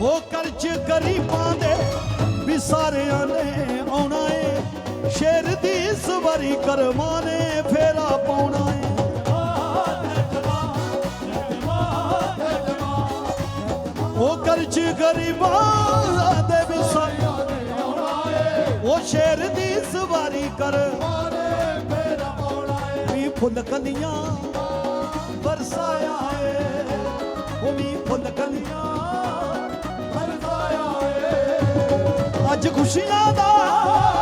ਉਹ ਕਰਜ ਗਰੀਬਾਂ ਦੇ ਵੀ ਸਾਰਿਆਂ ਨੇ ਆਉਣਾ ਏ। ਸ਼ੇਰ ਦੀ ਸਵਾਰੀ ਕਰਮਾਨੇ ਫੇਰਾ ਪਾਉਣਾ ਏ। ਉਹ ਕਰਜ ਗਰੀਬਾਂ ਦੇ ਵੀ ਸਾਰਿਆਂ ਨੇ ਆਉਣਾ ਏ। ਉਹ ਸ਼ੇਰ ਦੀ ਸਵਾਰੀ ਕਰ ਵੀ ਫੁੱਲ ਕਲੀਆਂ ਵਰਸਾਇਆ ਏ। ਉਹ ਵੀ ਫੁੱਲ ਕਲੀਆਂ ਅੱਜ ਖੁਸ਼ੀਆਂ ਦਾ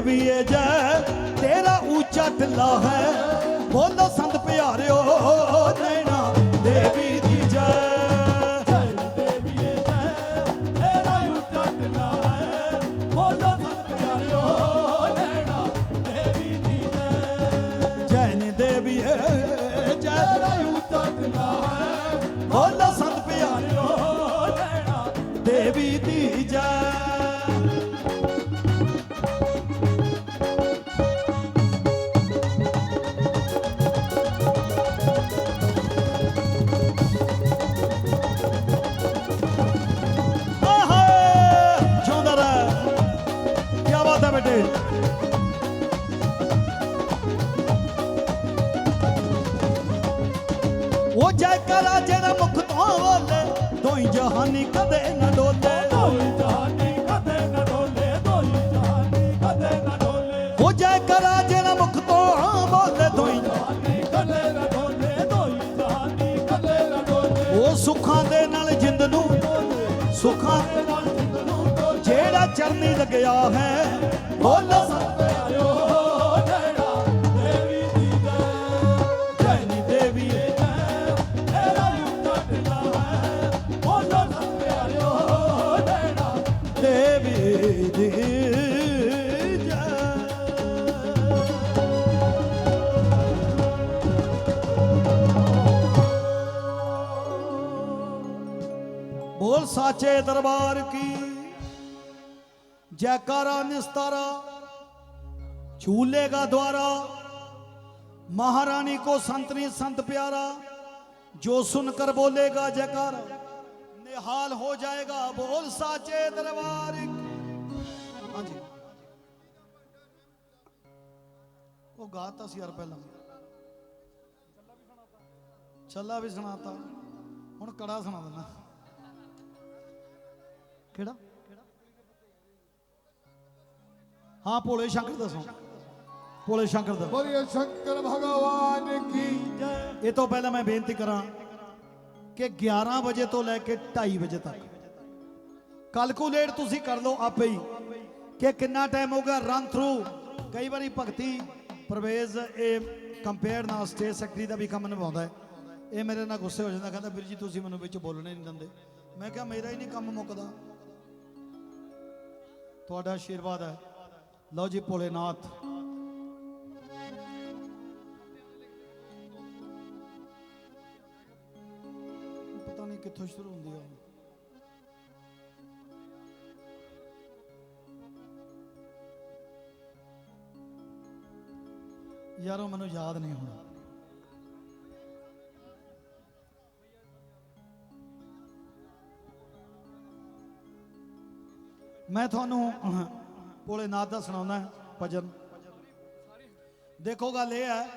ਜੈ ਨੀ ਦੇਵੀਏ ਜੈ। ਤੇਰਾ ਉੱਚਾ ਟਿੱਲਾ ਹੈ। ਬੋਲੋ ਸੰਤ ਪਿਆਰਿਓ, ਨੈਣਾ ਦੇਵੀ ਦੀ ਜੈ। ਜੈ ਨੀ ਦੇਵੀਏ ਜੈ ਤੇਰਾ ਉੱਚਾ ਟਿੱਲਾ ਹੈ। ਬੋਲੋ ਸੰਤ ਪਿਆਰਿਓ, ਨੈਣਾ ਦੇਵੀ ਦੀ ਜੈ। ਜਹਾਨੀ ਕਦੇ ਨਾ ਡੋਲੇ ਦੋਈ ਜਹਾਨੀ ਕਦੇ ਨਾ ਡੋਲੇ ਦੋਈ ਜਹਾਨੀ ਕਦੇ ਨਾ ਡੋਲੇ। ਉਹ ਜੈ ਕਰਾ ਜਿਹੜਾ ਮੁਖ ਤੋਂ ਬੋਲੇ ਦੋਈ। ਜਹਾਨੀ ਕਦੇ ਨਾ ਡੋਲੇ ਦੋਈ ਜਹਾਨੀ ਕਦੇ ਨਾ ਡੋਲੇ। ਉਹ ਸੁੱਖਾਂ ਦੇ ਨਾਲ ਜਿੰਦ ਨੂੰ ਸੁੱਖਾਂ ਦੇ ਨਾਲ ਜਿੰਦ ਨੂੰ ਜਿਹੜਾ ਚਰਨੀ ਲੱਗਿਆ ਹੈ ਬੋਲੋ। ਨੈਣਾ ਸਾਚੇ ਦਰਬਾਰ ਕੀ? ਜੈਕਾਰਾ ਨਿਸਤਾਰਾ, ਝੂਲੇਗਾ ਦੁਆਰਾ। ਮਹਾਰਾਣੀ ਕੋ ਸੰਤ ਨੀ ਸੰਤ ਪਿਆਰਾ, ਜੋ ਸੁਨ ਕਰ ਬੋਲੇਗਾ ਜੈਕਾਰ। ਨਿਹਾਲ ਹੋ ਜਾਏਗਾ, ਬੋਲ ਸਾਚੇ ਦਰਬਾਰ ਹਾਂਜੀ। ਉਹ ਗਾਤਾ ਸੀ ਯਾਰ ਪਹਿਲਾਂ। ਛੱਲਾ ਵੀ ਸੁਣਾਤਾ। ਹੁਣ ਕੜਾ ਸੁਣਾ ਦਿੰਦਾ। ਕਿਹੜਾ? ਹਾਂ ਭੋਲੇ ਸ਼ੰਕਰ ਦੱਸੋ। ਭੋਲੇ ਸ਼ੰਕਰ ਦਾ ਬੋਲੇ ਸ਼ੰਕਰ ਭਗਵਾਨ ਕੀ ਜੈ। ਇਹ ਤੋਂ ਪਹਿਲਾਂ ਮੈਂ ਬੇਨਤੀ ਕਰਾਂ ਕਿ 11 ਵਜੇ ਤੋਂ ਲੈ ਕੇ 2:30 ਵਜੇ ਤੱਕ। ਕੈਲਕੂਲੇਟ ਤੁਸੀਂ ਕਰ ਲਓ ਆਪੇ ਹੀ ਕਿ ਕਿੰਨਾ ਟਾਈਮ ਹੋ ਗਿਆ ਰਨ ਥਰੂ ਕਈ ਵਾਰੀ ਭਗਤੀ ਪਰਵੇਜ਼ ਇਹ ਕੰਪੇਅਰ ਨਾਲ ਸਟੇਜ ਸੈਕਟਰੀ ਦਾ ਵੀ ਕੰਮ ਨਿਭਾਉਂਦਾ ਹੈ। ਇਹ ਮੇਰੇ ਨਾਲ ਗੁੱਸੇ ਹੋ ਜਾਂਦਾ ਕਹਿੰਦਾ ਵੀਰ ਜੀ ਤੁਸੀਂ ਮੈਨੂੰ ਵਿੱਚ ਬੋਲਣੇ ਨਹੀਂ ਦਿੰਦੇ। ਮੈਂ ਕਿਹਾ ਮੇਰਾ ਹੀ ਨਹੀਂ ਕੰਮ ਮੁੱਕਦਾ। ਤੁਹਾਡਾ ਆਸ਼ੀਰਵਾਦ ਹੈ। ਲਓ ਜੀ, ਭੋਲੇਨਾਥ। ਪਤਾ ਨਹੀਂ ਕਿੱਥੋਂ ਸ਼ੁਰੂ ਹੁੰਦੀ ਆ। ਯਾਰੋ, ਮੈਨੂੰ ਯਾਦ ਨਹੀਂ ਹੁਣ। ਮੈਂ ਤੁਹਾਨੂੰ ਅਹ, ਭੋਲੇਨਾਥ ਦਾ ਸੁਣਾਉਣਾ ਭਜਨ। ਦੇਖੋ ਗੱਲ ਇਹ ਹੈ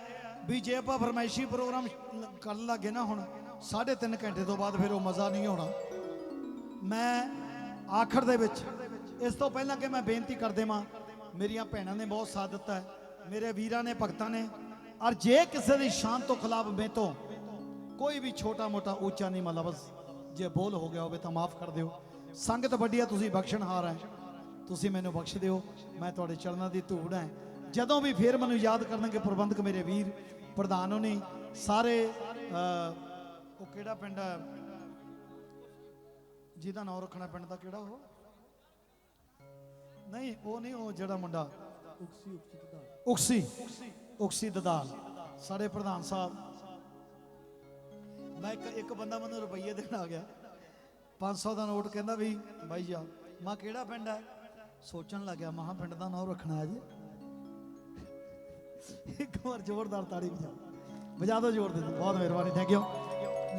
ਵੀ ਜੇ ਆਪਾਂ ਫਰਮਾਇਸ਼ੀ ਪ੍ਰੋਗਰਾਮ ਲ- ਕਰਨ ਲੱਗੇ ਨਾ ਹੁਣ 3.5 ਘੰਟੇ ਤੋਂ ਬਾਅਦ ਫਿਰ ਉਹ ਮਜ਼ਾ ਨਹੀਂ ਆਉਣਾ। ਮੈਂ ਆਖਰ ਦੇ ਵਿੱਚ ਇਸ ਤੋਂ ਪਹਿਲਾਂ ਕਿ ਮੈਂ ਬੇਨਤੀ ਕਰ ਦੇਵਾਂ ਮੇਰੀਆਂ ਭੈਣਾਂ ਨੇ ਬਹੁਤ ਸਾਥ ਦਿੱਤਾ ਹੈ ਮੇਰੇ ਵੀਰਾਂ ਨੇ ਭਗਤਾਂ ਨੇ ਔਰ ਜੇ ਕਿਸੇ ਦੀ ਸ਼ਾਨ ਤੋਂ ਖਿਲਾਫ ਮੈਂ ਤੋਂ ਕੋਈ ਵੀ ਛੋਟਾ ਮੋਟਾ ਉੱਚਾ ਨਹੀਂ ਲਫ਼ਜ਼ ਜੇ ਬੋਲ ਹੋ ਗਿਆ ਹੋਵੇ ਤਾਂ ਮਾਫ ਕਰ ਦਿਓ। ਸੰਗਤ ਵੱਡੀ ਹੈ ਤੁਸੀਂ ਬਖਸ਼ਣਹਾਰ ਹੈ। ਤੁਸੀਂ ਮੈਨੂੰ ਬਖਸ਼ ਦਿਓ ਮੈਂ ਤੁਹਾਡੇ ਚਰਨਾਂ ਦੀ ਧੂੜ ਹੈ। ਜਦੋਂ ਵੀ ਫੇਰ ਮੈਨੂੰ ਯਾਦ ਕਰਨਗੇ ਪ੍ਰਬੰਧਕ ਮੇਰੇ ਵੀਰ ਪ੍ਰਧਾਨ ਹੋਣੀ ਸਾਰੇ ਉਹ ਕਿਹੜਾ ਪਿੰਡ ਹੈ? ਜਿਹਦਾ ਨਾਮ ਰੱਖਣਾ ਪਿੰਡ ਦਾ ਕਿਹੜਾ ਉਹ? ਨਹੀਂ ਉਹ ਨਹੀਂ ਉਹ ਜਿਹੜਾ ਮੁੰਡਾ। ਉਕਸੀ ਉਕਸੀ ਦਦਾਲ। ਸਾਡੇ ਪ੍ਰਧਾਨ ਸਾਹਿਬ। ਮੈਂ ਇੱਕ ਇੱਕ ਬੰਦਾ ਮੈਨੂੰ ਰੁਪਈਏ ਦੇਣ ਆ ਗਿਆ। 500 ਦਾ ਨੋਟ ਕਹਿੰਦਾ ਵੀ ਬਾਈ ਜਾ ਮਾਂ ਕਿਹੜਾ ਪਿੰਡ ਹੈ? ਸੋਚਣ ਲੱਗਿਆ ਮਹਾ ਪਿੰਡ ਦਾ ਨਾਮ ਰੱਖਣਾ ਹੈ ਜੀ। ਇੱਕ ਵਾਰ ਜ਼ੋਰਦਾਰ ਤਾੜੀ ਵਜਾ। ਵਜਾ ਦਿਓ ਜ਼ੋਰ ਦੇ ਬਹੁਤ ਮਿਹਰਬਾਨੀ ਥੈਂਕ ਯੂ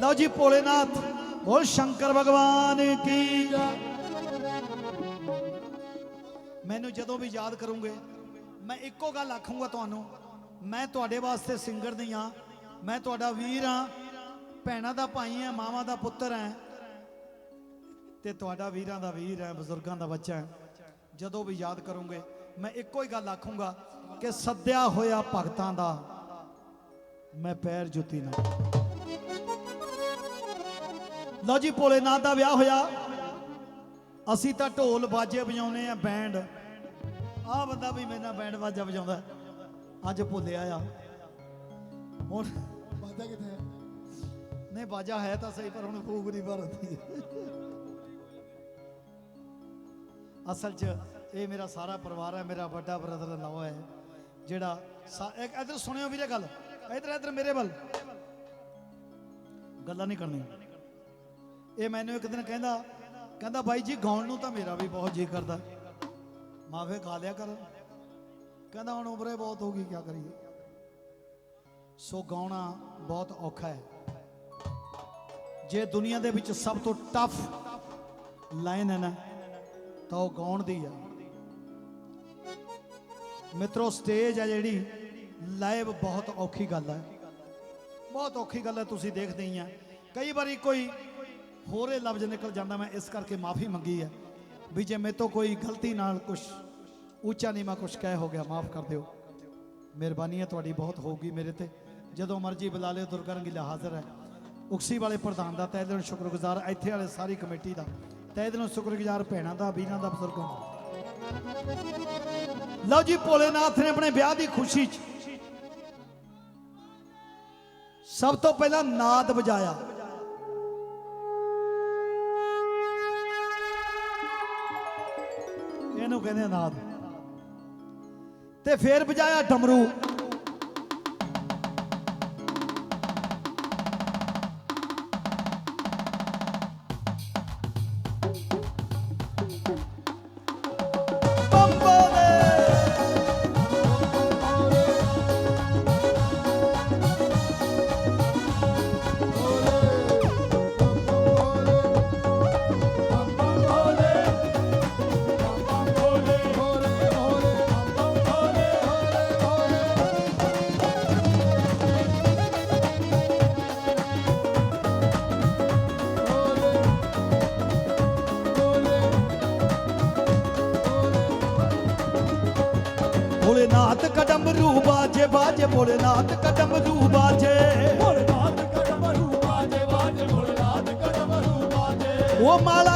ਲਓ ਜੀ, ਭੋਲੇਨਾਥ, ਬੋਲ ਸ਼ੰਕਰ ਭਗਵਾਨ ਕੀ ਜੈ। ਮੈਨੂੰ ਜਦੋਂ ਵੀ ਯਾਦ ਕਰੋਗੇ, ਮੈਂ ਇੱਕੋ ਗੱਲ ਆਖੂੰਗਾ ਤੁਹਾਨੂੰ, ਮੈਂ ਤੁਹਾਡੇ ਵਾਸਤੇ ਸਿੰਗਰ ਨਹੀਂ ਆ ਮੈਂ ਤੁਹਾਡਾ ਵੀਰ ਆ ਭੈਣਾਂ ਦਾ ਭਾਈ ਆ ਮਾਵਾਂ ਦਾ ਪੁੱਤਰ ਆ ਤੇ ਤੁਹਾਡਾ ਵੀਰਾਂ ਦਾ ਵੀਰ ਹੈ ਬਜ਼ੁਰਗਾਂ ਦਾ ਬੱਚਾ ਹੈ। ਜਦੋਂ ਵੀ ਯਾਦ ਕਰੋਗੇ ਮੈਂ ਇੱਕੋ ਹੀ ਗੱਲ ਆਖੂੰਗਾ ਕਿ ਸੱਦਿਆ ਹੋਇਆ ਭਗਤਾਂ ਦਾ ਮੈਂ ਪੈਰ ਜੁੱਤੀ ਨਾ ਲਓ ਜੀ ਭੋਲੇਨਾਥ ਦਾ ਵਿਆਹ ਹੋਇਆ। ਅਸੀਂ ਤਾਂ ਢੋਲ ਬਾਜੇ ਵਜਾਉਨੇ ਆ ਬੈਂਡ ਆਹ ਬੰਦਾ ਵੀ ਮੇਰੇ ਨਾਲ ਬੈਂਡ ਬਾਜਾ ਵਜਾਉਂਦਾ ਅੱਜ ਭੁੱਲਿਆ ਆ। ਹੁਣ ਬਾਜਾ ਕਿੱਥੇ ਹੈ? ਨਹੀਂ ਬਾਜਾ ਹੈ ਤਾਂ ਸਹੀ ਪਰ ਹੁਣ ਫੂਕ ਨਹੀਂ ਭਰਦੀ ਅਸਲ 'ਚ ਇਹ ਮੇਰਾ ਸਾਰਾ ਪਰਿਵਾਰ ਹੈ, ਮੇਰਾ ਵੱਡਾ ਬ੍ਰਦਰ ਲਾਓ ਹੈ, ਜਿਹੜਾ ਸਾ- ਇੱਕ ਇਧਰ ਸੁਣਿਓ ਵੀਰੇ ਗੱਲ, ਇਧਰ ਇਧਰ ਮੇਰੇ ਵੱਲ। ਗੱਲਾਂ ਨਹੀਂ ਕਰਨੀਆਂ। ਇਹ ਮੈਨੂੰ ਇੱਕ ਦਿਨ ਕਹਿੰਦਾ ਕਹਿੰਦਾ ਬਾਈ ਜੀ, ਗਾਉਣ ਨੂੰ ਤਾਂ ਮੇਰਾ ਵੀ ਬਹੁਤ ਜੀ ਕਰਦਾ। ਮਾਫੇ ਖਾ ਲਿਆ ਕਰ। ਕਹਿੰਦਾ ਹੁਣ ਉਮਰੇ ਬਹੁਤ ਹੋ ਗਈ ਕੀ ਕਰੀਏ। ਸੋ ਗਾਉਣਾ ਬਹੁਤ ਔਖਾ ਹੈ। ਜੇ ਦੁਨੀਆ ਦੇ ਵਿੱਚ ਸਭ ਤੋਂ ਟਫ ਲਾਈਨ ਹੈ ਨਾ ਤਾਂ ਉਹ ਗਾਉਣ ਦੀ ਹੈ ਮਿੱਤਰੋ ਸਟੇਜ ਹੈ ਜਿਹੜੀ ਲਾਈਵ ਬਹੁਤ ਔਖੀ ਗੱਲ ਹੈ ਬਹੁਤ ਔਖੀ ਗੱਲ ਹੈ ਤੁਸੀਂ ਦੇਖਦੇ ਹੀ ਆ। ਕਈ ਵਾਰੀ ਕੋਈ ਹੋਰੇ ਲਫ਼ਜ਼ ਨਿਕਲ ਜਾਂਦਾ, ਮੈਂ ਇਸ ਕਰਕੇ ਮਾਫੀ ਮੰਗੀ ਹੈ ਵੀ ਜੇ ਮੇਰੇ ਤੋਂ ਕੋਈ ਗਲਤੀ ਨਾਲ ਕੁਝ ਉੱਚਾ ਨੀਵਾਂ ਕੁਝ ਕਹਿ ਹੋ ਗਿਆ, ਮਾਫ ਕਰ ਦਿਓ। ਮਿਹਰਬਾਨੀ ਹੈ ਤੁਹਾਡੀ ਬਹੁਤ ਹੋਊਗੀ ਮੇਰੇ ਤੇ। ਜਦੋਂ ਮਰਜ਼ੀ ਬੁਲਾ ਲਿਓ, ਦੁਰਗਾ ਰੰਗੀਲਾ ਹਾਜ਼ਰ ਹੈ। ਉਕਸੀ ਵਾਲੇ ਪ੍ਰਧਾਨ ਦਾ ਤਹਿ ਦਿਲੋਂ ਸ਼ੁਕਰਗੁਜ਼ਾਰ ਇੱਥੇ ਵਾਲੇ ਸਾਰੀ ਕਮੇਟੀ ਦਾ। ਤਹਿ ਦਿਲੋਂ ਸ਼ੁਕਰਗੁਜ਼ਾਰ ਭੈਣਾਂ ਦਾ, ਵੀਰਾਂ ਦਾ, ਬਜ਼ੁਰਗਾਂ ਦਾ। ਲਓ ਜੀ, ਭੋਲੇਨਾਥ ਨੇ ਆਪਣੇ ਵਿਆਹ ਦੀ ਖੁਸ਼ੀ 'ਚ ਸਭ ਤੋਂ ਪਹਿਲਾਂ ਨਾਦ ਵਜਾਇਆ। ਇਹਨੂੰ ਕਹਿੰਦੇ ਨਾਦ। ਤੇ ਫੇਰ ਵਜਾਇਆ ਡਮਰੂ। ਭੋਲੇਨਾਥ ਕਦਮ ਰੂ ਬਾਜੇ ਬਾਜੇ ਭੋਲੇਨਾਥ ਕਦਮ ਰੂ ਬਾਜੇ ਉਹ ਮਾਲਾ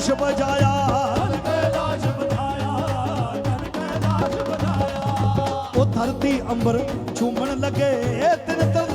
ਕੇ ਲਾਸ਼ ਵਜਾਇਆ ਉਹ ਧਰਤੀ ਅੰਬਰ ਝੂਮਣ ਲੱਗੇ